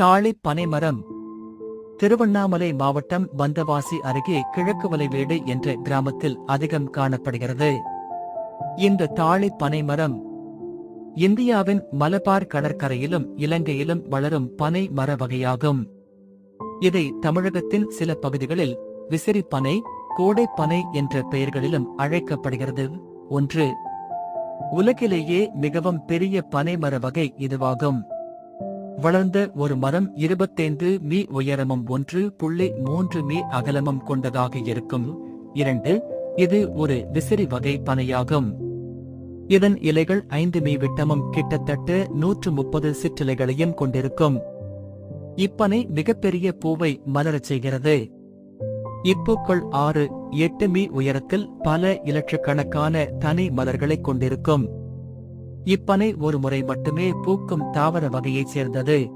தாழிப் பனைமரம். திருவண்ணாமலை மாவட்டம் வந்தவாசி அருகே கிழக்கு வலைவேடு என்ற கிராமத்தில் அதிகம் காணப்படுகிறது. இந்த தாழி பனைமரம் இந்தியாவின் மலபார் கடற்கரையிலும் இலங்கையிலும் வளரும் பனை மர வகையாகும். இதை தமிழகத்தின் சில பகுதிகளில் விசிறிப்பனை பனை என்ற பெயர்களிலும் அழைக்கப்படுகிறது. ஒன்று. உலகிலேயே மிகவும் பெரிய பனைமர வகை இதுவாகும். வளர்ந்த ஒரு மரம் இருபத்தைந்து மீ உயரமும் ஒன்று புள்ளி மூன்று மீ அகலமும் கொண்டதாக இருக்கும். இரண்டு இது ஒரு விசிறி வகை பனையாகும். இதன் இலைகள் ஐந்து மீ விட்டமும் கிட்டத்தட்ட நூற்று முப்பது சிற்றிலைகளையும் கொண்டிருக்கும். இப்பனை மிகப்பெரிய பூவை மலரச் செய்கிறது. இப்பூக்கள் ஆறு எட்டு மீ உயரத்தில் பல இலட்சக்கணக்கான தனி மலர்களைக் கொண்டிருக்கும். இப்பனை ஒரு முறை மட்டுமே பூக்கும் தாவர வகையைச் சேர்ந்தது.